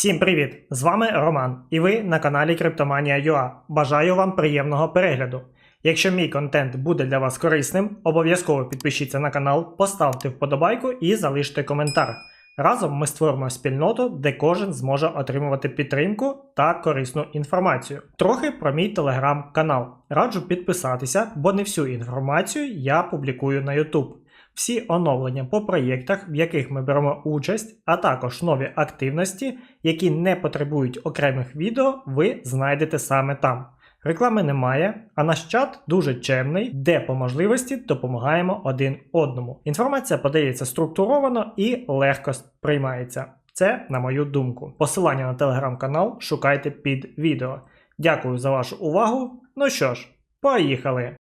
Всім привіт! З вами Роман, і ви на каналі Криптоманія.ua. Бажаю вам приємного перегляду. Якщо мій контент буде для вас корисним, обов'язково підпишіться на канал, поставте вподобайку і залиште коментар. Разом ми створимо спільноту, де кожен зможе отримувати підтримку та корисну інформацію. Трохи про мій телеграм-канал. Раджу підписатися, бо не всю інформацію я публікую на YouTube. Всі оновлення по проєктах, в яких ми беремо участь, а також нові активності, які не потребують окремих відео, ви знайдете саме там. Реклами немає, а наш чат дуже чемний, де по можливості допомагаємо один одному. Інформація подається структуровано і легко сприймається. Це на мою думку. Посилання на телеграм-канал шукайте під відео. Дякую за вашу увагу. Ну що ж, поїхали!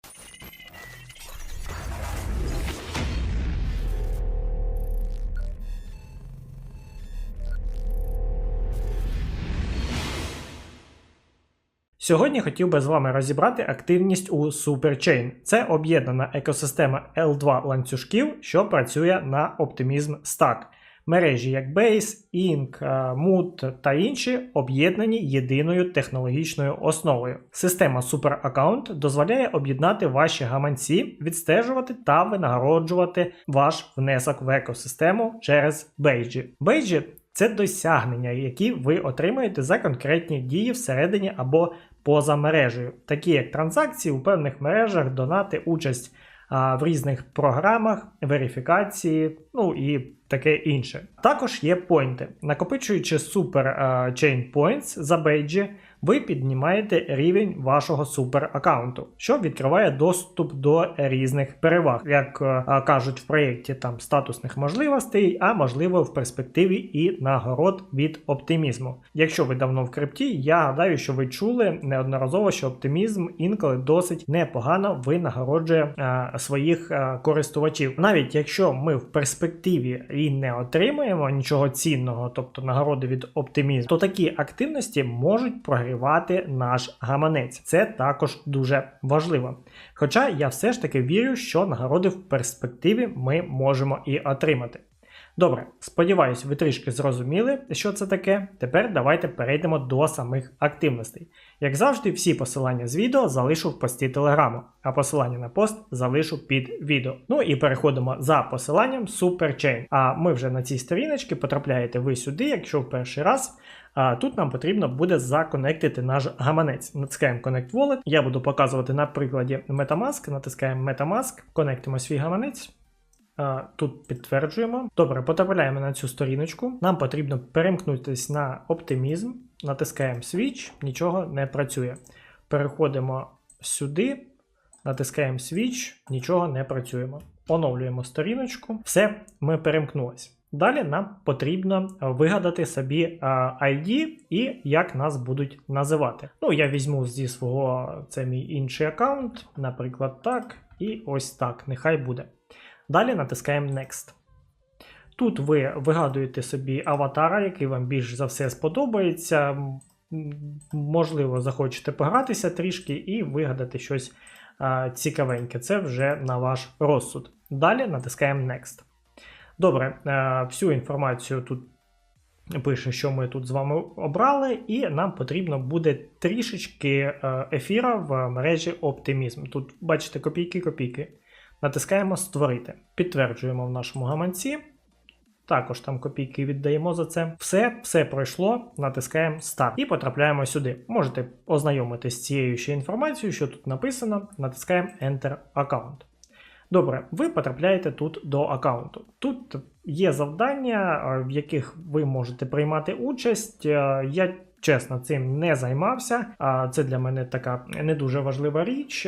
Сьогодні хотів би з вами розібрати активність у SuperChain. Це об'єднана екосистема L2 ланцюжків, що працює на Optimism Stack. Мережі як Base, Inc, Mood та інші об'єднані єдиною технологічною основою. Система Super Account дозволяє об'єднати ваші гаманці, відстежувати та винагороджувати ваш внесок в екосистему через бейджі. Бейджі це досягнення, які ви отримаєте за конкретні дії всередині або поза мережею, такі як транзакції у певних мережах, донати, участь а, в різних програмах, верифікації, ну і таке інше. Також є поінти. Накопичуючи Super Chain Points за бейджі, ви піднімаєте рівень вашого супер аккаунту, що відкриває доступ до різних переваг, як а, кажуть в проєкті там статусних можливостей, а можливо в перспективі і нагород від оптимізму. Якщо ви давно в крипті, я гадаю, що ви чули неодноразово, що оптимізм інколи досить непогано винагороджує а, своїх а, користувачів. Навіть якщо ми в перспективі і не отримаємо нічого цінного, тобто нагороди від оптимізму, то такі активності можуть прогрівати наш гаманець. Це також дуже важливо. Хоча я все ж таки вірю, що нагороди в перспективі ми можемо і отримати. Добре, сподіваюсь, ви трішки зрозуміли, що це таке. Тепер давайте перейдемо до самих активностей. Як завжди, всі посилання з відео залишу в пості телеграму, а посилання на пост залишу під відео. Ну і переходимо за посиланням SuperChain. А ми вже на цій сторіночці потрапляєте ви сюди, якщо в перший раз. А тут нам потрібно буде законектити наш гаманець. Натискаємо Connect Wallet. Я буду показувати на прикладі Metamask. Натискаємо Metamask, конектимо свій гаманець. Тут підтверджуємо. Добре, потрапляємо на цю сторіночку. Нам потрібно перемкнутися на оптимізм, натискаємо Switch, нічого не працює. Переходимо сюди, натискаємо Switch, нічого не працюємо. Оновлюємо сторіночку. Все, ми перемкнулися. Далі нам потрібно вигадати собі ID і як нас будуть називати. Ну, я візьму зі свого це мій інший аккаунт, наприклад, так. І ось так, нехай буде. Далі натискаємо Next. Тут ви вигадуєте собі аватара, який вам більш за все сподобається. Можливо, захочете погратися трішки і вигадати щось а, цікавеньке. Це вже на ваш розсуд. Далі натискаємо Next. Добре, а, всю інформацію тут пише, що ми тут з вами обрали, і нам потрібно буде трішечки ефіра в мережі Optimism. Тут, бачите, копійки-копійки. Натискаємо Створити. Підтверджуємо в нашому гаманці. Також там копійки віддаємо за це. Все все пройшло, натискаємо Старт і потрапляємо сюди. Можете ознайомитися з цією ще інформацією, що тут написано. Натискаємо Enter Account. Добре, ви потрапляєте тут до аккаунту. Тут є завдання, в яких ви можете приймати участь. Я Чесно, цим не займався. Це для мене така не дуже важлива річ.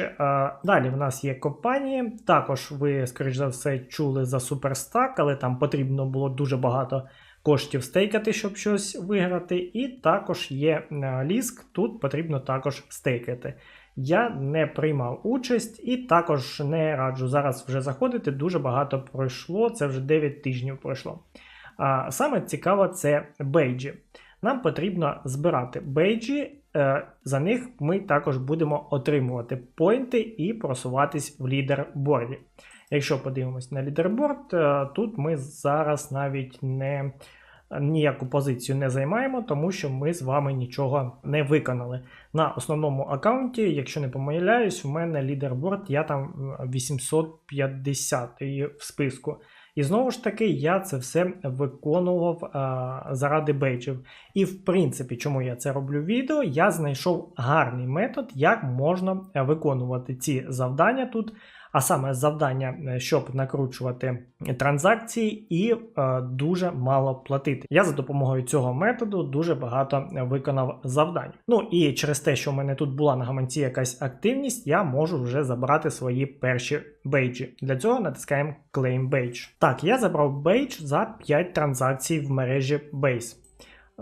Далі в нас є компанії. Також ви, скоріш за все, чули за Superstack, але там потрібно було дуже багато коштів стейкати, щоб щось виграти. І також є ліск, тут потрібно також стейкати. Я не приймав участь і також не раджу зараз вже заходити. Дуже багато пройшло, це вже 9 тижнів пройшло. А Саме цікаво це бейджі нам потрібно збирати бейджі, е, за них ми також будемо отримувати поінти і просуватись в лідерборді. Якщо подивимось на лідерборд, е, тут ми зараз навіть не ніяку позицію не займаємо, тому що ми з вами нічого не виконали. На основному аккаунті, якщо не помиляюсь, у мене лідерборд, я там 850 в списку. І знову ж таки, я це все виконував а, заради бейджів. І в принципі, чому я це роблю відео, я знайшов гарний метод, як можна виконувати ці завдання тут. А саме завдання, е, щоб накручувати транзакції і е, дуже мало платити. Я за допомогою цього методу дуже багато виконав завдань. Ну і через те, що в мене тут була на гаманці якась активність, я можу вже забрати свої перші бейджі. Для цього натискаємо Claim Badge. Так, я забрав бейдж за 5 транзакцій в мережі Base.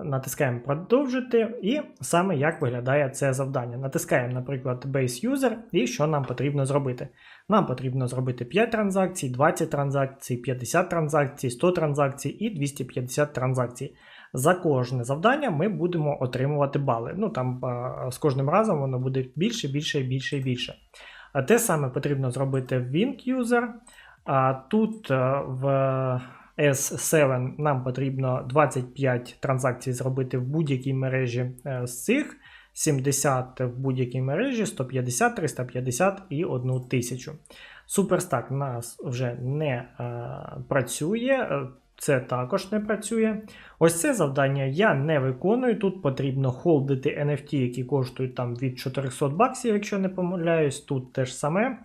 Натискаємо продовжити, і саме як виглядає це завдання. Натискаємо, наприклад, Base User, і що нам потрібно зробити. Нам потрібно зробити 5 транзакцій, 20 транзакцій, 50 транзакцій, 100 транзакцій і 250 транзакцій. За кожне завдання ми будемо отримувати бали. Ну там з кожним разом воно буде більше, більше, більше і більше. Те саме потрібно зробити в Wink User. Тут в S7 нам потрібно 25 транзакцій зробити в будь-якій мережі е, з цих. 70 в будь-якій мережі, 150, 350 і 1000. Суперстак у нас вже не е, працює, е, це також не працює. Ось це завдання я не виконую. Тут потрібно холдити NFT, які коштують там від 400 баксів, якщо не помиляюсь, тут те ж саме.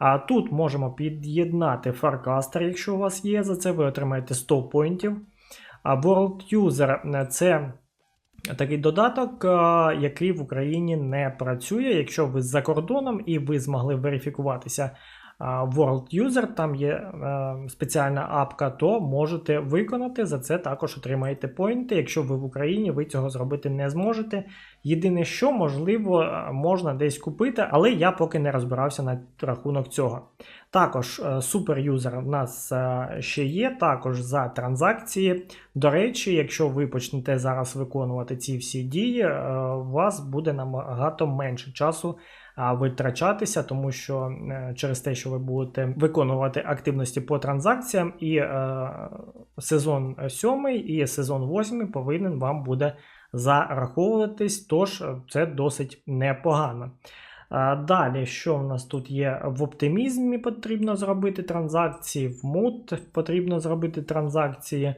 А тут можемо під'єднати Farcaster, якщо у вас є. За це ви отримаєте 100 поінтів. А World User це такий додаток, який в Україні не працює. Якщо ви за кордоном і ви змогли верифікуватися World User, там є е, спеціальна апка, то можете виконати. За це також отримаєте поінти. Якщо ви в Україні, ви цього зробити не зможете. Єдине, що можливо, можна десь купити, але я поки не розбирався на рахунок цього. Також е, суперюзер в нас е, ще є, також за транзакції. До речі, якщо ви почнете зараз виконувати ці всі дії, у вас буде набагато менше часу витрачатися, тому що е, через те, що ви будете виконувати активності по транзакціям, і е, сезон 7 і сезон 8 повинен вам буде зараховуватись, тож е, це досить непогано. Далі, що в нас тут є? В оптимізмі потрібно зробити транзакції, в мут потрібно зробити транзакції.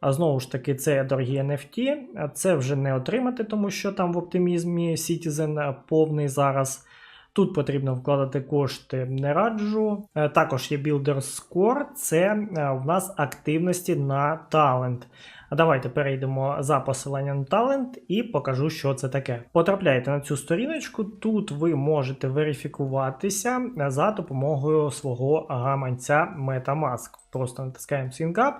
А знову ж таки, це дорогі NFT. Це вже не отримати, тому що там в оптимізмі Citizen повний зараз. Тут потрібно вкладати кошти, не раджу. Е, також є Builder Score, це е, в нас активності на талент. Давайте перейдемо за посиланням на талент і покажу, що це таке. Потрапляєте на цю сторіночку, тут ви можете верифікуватися за допомогою свого гаманця Metamask. Просто натискаємо SyncUp,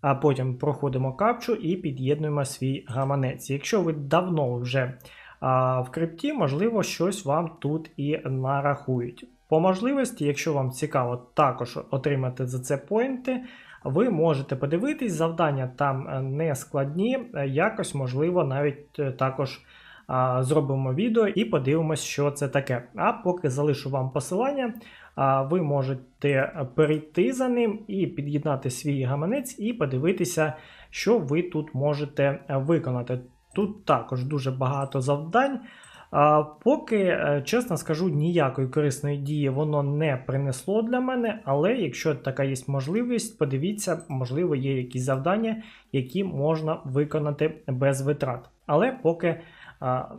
а потім проходимо капчу і під'єднуємо свій гаманець. Якщо ви давно вже в крипті, можливо, щось вам тут і нарахують. По можливості, якщо вам цікаво також отримати за це поінти, ви можете подивитись, завдання там е, не складні, е, якось, можливо, навіть е, також зробимо відео і подивимось, що це таке. А поки залишу вам посилання, ви можете перейти за ним і під'єднати свій гаманець і подивитися, що ви тут можете виконати. Тут також дуже багато завдань. Поки, е, чесно скажу, ніякої корисної дії воно не принесло для мене, але якщо така є можливість, подивіться, можливо, є якісь завдання, які можна виконати без витрат. Але поки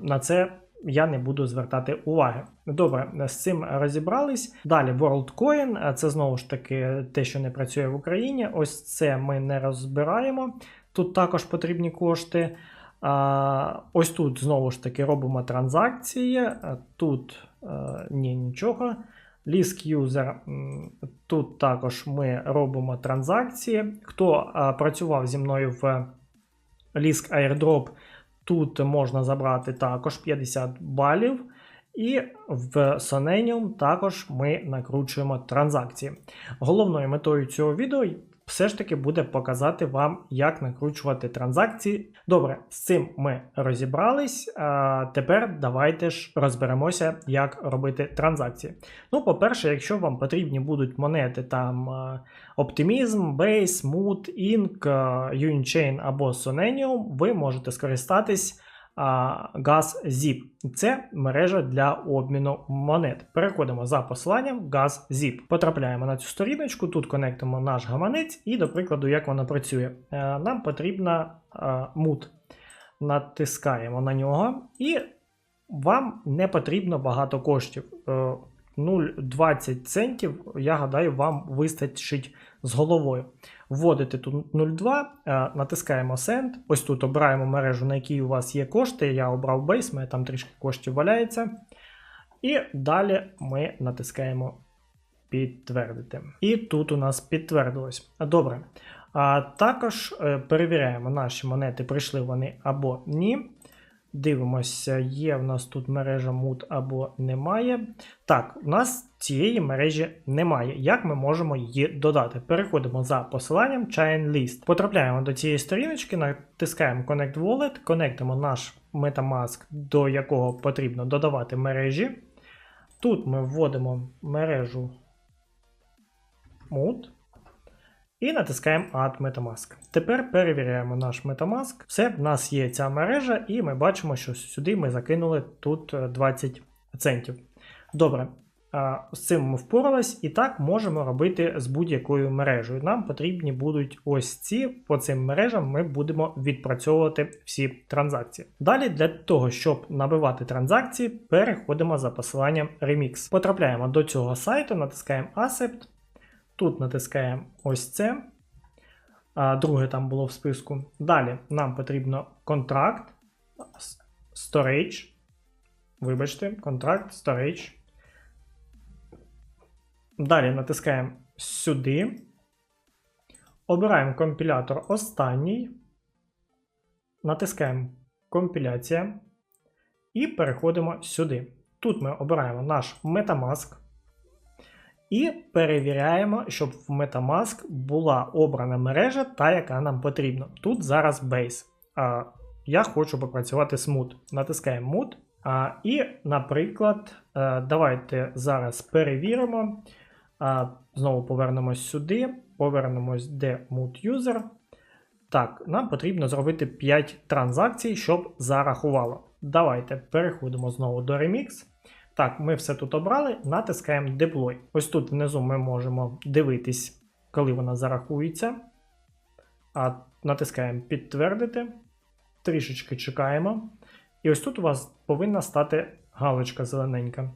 на це я не буду звертати уваги. Добре, з цим розібрались. Далі WorldCoin, це знову ж таки те, що не працює в Україні. Ось це ми не розбираємо. Тут також потрібні кошти. Ось тут знову ж таки робимо транзакції. Тут ні, нічого. Lisk User, тут також ми робимо транзакції. Хто працював зі мною в Lisk Airdrop, тут можна забрати також 50 балів. І в Sonenium також ми накручуємо транзакції. Головною метою цього відео все ж таки буде показати вам, як накручувати транзакції. Добре, з цим ми розібрались. А тепер давайте ж розберемося, як робити транзакції. Ну, по-перше, якщо вам потрібні будуть монети там Optimism, Base, Mood, Inc, Unichain або Sonenium, ви можете скористатись GazZip. Це мережа для обміну монет. Переходимо за посиланням GasZip. Потрапляємо на цю сторіночку, тут конектимо наш гаманець, і, до прикладу, як вона працює. Е, нам потрібна мут. Натискаємо на нього, і вам не потрібно багато коштів. Е, 0,20 центів, я гадаю, вам вистачить з головою. Вводите тут 0,2, е, натискаємо Send. Ось тут обираємо мережу, на якій у вас є кошти. Я обрав Base, мене там трішки коштів валяється. І далі ми натискаємо підтвердити. І тут у нас підтвердилось. Добре. А Також е, перевіряємо, наші монети прийшли вони або ні. Дивимося, є в нас тут мережа MUT або немає. Так, у нас цієї мережі немає. Як ми можемо її додати? Переходимо за посиланням Chain List. Потрапляємо до цієї сторіночки, натискаємо Connect Wallet, конектимо наш Metamask, до якого потрібно додавати мережі. Тут ми вводимо мережу MUT. І натискаємо Add Metamask. Тепер перевіряємо наш Metamask. Все, в нас є ця мережа, і ми бачимо, що сюди ми закинули тут 20 е, центів. Добре, з цим ми впорались, і так можемо робити з будь-якою мережею. Нам потрібні будуть ось ці, по цим мережам ми будемо відпрацьовувати всі транзакції. Далі, для того, щоб набивати транзакції, переходимо за посиланням Remix. Потрапляємо до цього сайту, натискаємо Accept. Тут натискаємо ось це. Друге там було в списку. Далі нам потрібно контракт, storage. Вибачте, контракт, storage. Далі натискаємо сюди. Обираємо компілятор останній. Натискаємо компіляція. І переходимо сюди. Тут ми обираємо наш Metamask. І перевіряємо, щоб в Metamask була обрана мережа, та, яка нам потрібна. Тут зараз Base. А Я хочу попрацювати з Mood. Натискаємо Mood. А, І, наприклад, е, давайте зараз перевіримо. А, Знову повернемось сюди, повернемось де Mood User. Так, нам потрібно зробити 5 транзакцій, щоб зарахувало. Давайте переходимо знову до Remix. Так, ми все тут обрали, натискаємо Deploy. Ось тут внизу ми можемо дивитись, коли вона зарахується. А Натискаємо підтвердити. Трішечки чекаємо. І ось тут у вас повинна стати галочка зелененька.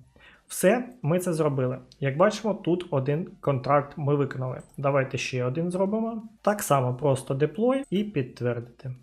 Все, ми це зробили. Як бачимо, тут один контракт ми виконали. Давайте ще один зробимо. Так само просто деплой і підтвердити.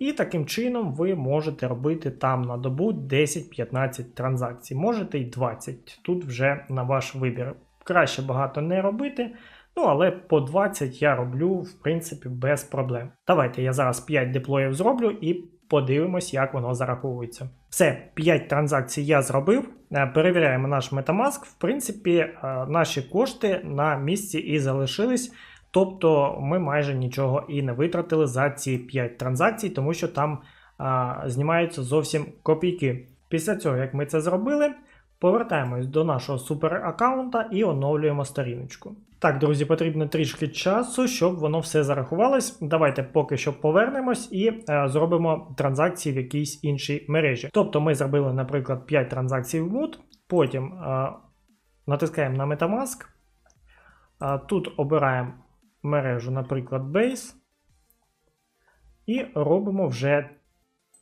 І таким чином ви можете робити там на добу 10-15 транзакцій, можете й 20. Тут вже на ваш вибір. Краще багато не робити. Ну, але по 20 я роблю, в принципі, без проблем. Давайте я зараз 5 деплоїв зроблю і подивимось, як воно зараховується. Все, 5 транзакцій я зробив. Е, перевіряємо наш Metamask. В принципі, е, наші кошти на місці і залишились. Тобто ми майже нічого і не витратили за ці 5 транзакцій, тому що там а, знімаються зовсім копійки. Після цього, як ми це зробили, повертаємось до нашого супераккаунта і оновлюємо сторіночку. Так, друзі, потрібно трішки часу, щоб воно все зарахувалось. Давайте поки що повернемось і а, зробимо транзакції в якійсь іншій мережі. Тобто ми зробили, наприклад, 5 транзакцій в MUD, потім а, натискаємо на Metamask. А, Тут обираємо мережу, наприклад, Base, і робимо вже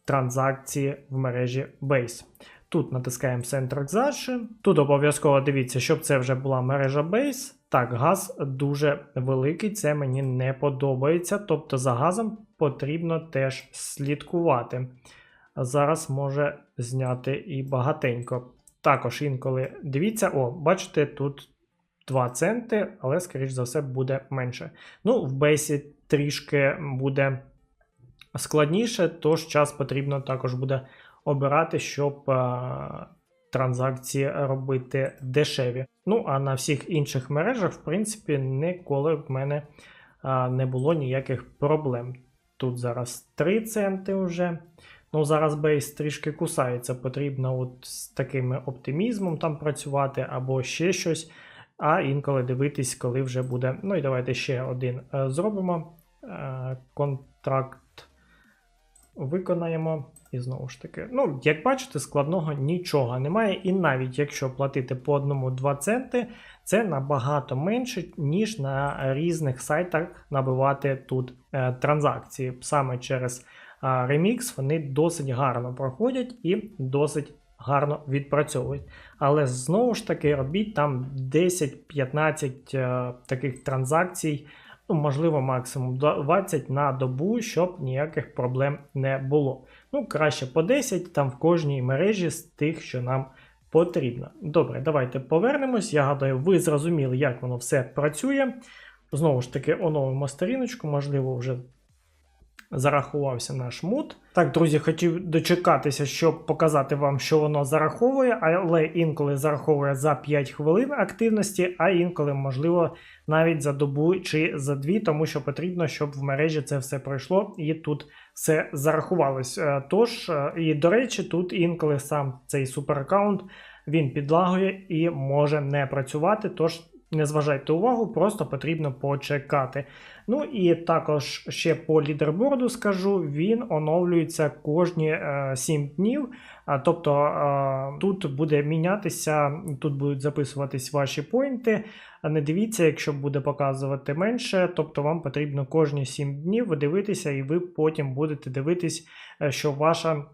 транзакції в мережі Base. Тут натискаємо Send Transaction. Тут обов'язково дивіться, щоб це вже була мережа Base. Так, газ дуже великий, це мені не подобається. Тобто за газом потрібно теж слідкувати. Зараз може зняти і багатенько. Також інколи дивіться, о, бачите, тут 2 центи, але, скоріш за все, буде менше. Ну, в бейсі трішки буде складніше, тож час потрібно також буде обирати, щоб а, транзакції робити дешеві. Ну, а на всіх інших мережах, в принципі, ніколи в мене а, не було ніяких проблем. Тут зараз 3 центи вже. Ну, зараз бейс трішки кусається, потрібно от з таким оптимізмом там працювати або ще щось. А інколи дивитись, коли вже буде. Ну і давайте ще один е, зробимо. Е, контракт виконаємо. І знову ж таки, ну, як бачите, складного нічого немає. І навіть якщо платити по одному 2 центи, це набагато менше, ніж на різних сайтах набивати тут е, транзакції. Саме через Remix вони досить гарно проходять і досить гарно відпрацьовують. Але знову ж таки, робіть там 10-15 е, таких транзакцій, ну, можливо, максимум 20 на добу, щоб ніяких проблем не було. Ну, краще по 10 там в кожній мережі з тих, що нам потрібно. Добре, давайте повернемось. Я гадаю, ви зрозуміли, як воно все працює. Знову ж таки, оновимо сторіночку, можливо, вже зарахувався наш мут. Так, друзі, хотів дочекатися, щоб показати вам, що воно зараховує, але інколи зараховує за 5 хвилин активності, а інколи, можливо, навіть за добу чи за дві, тому що потрібно, щоб в мережі це все пройшло і тут все зарахувалось. Е, Тож, е, і до речі, тут інколи сам цей супераккаунт він підлагує і може не працювати. Тож не зважайте увагу, просто потрібно почекати. Ну і також ще по лідерборду скажу, він оновлюється кожні е, 7 днів. А, тобто е, тут буде мінятися, тут будуть записуватись ваші поінти. Не дивіться, якщо буде показувати менше, тобто вам потрібно кожні 7 днів дивитися, і ви потім будете дивитись, е, що ваша.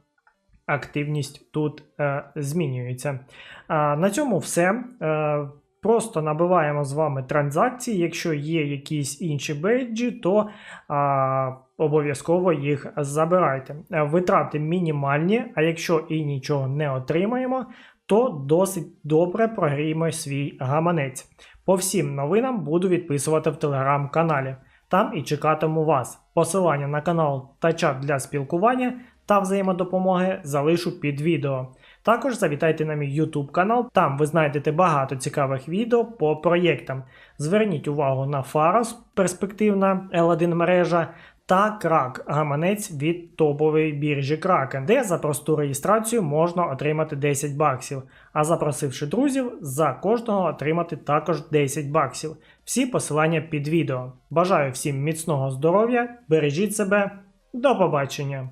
Активність тут е, змінюється. А, на цьому все. Е, Просто набиваємо з вами транзакції. Якщо є якісь інші бейджі, то а, обов'язково їх забирайте. Е, Витрати мінімальні, а якщо і нічого не отримаємо, то досить добре прогріємо свій гаманець. По всім новинам буду відписувати в телеграм-каналі. Там і чекатиму вас. Посилання на канал та чат для спілкування та взаємодопомоги залишу під відео. Також завітайте на мій YouTube канал, там ви знайдете багато цікавих відео по проєктам. Зверніть увагу на Faros, перспективна L1 мережа, та крак гаманець від топової біржі Kraken, де за просту реєстрацію можна отримати 10 баксів, а запросивши друзів, за кожного отримати також 10 баксів. Всі посилання під відео. Бажаю всім міцного здоров'я, бережіть себе, до побачення!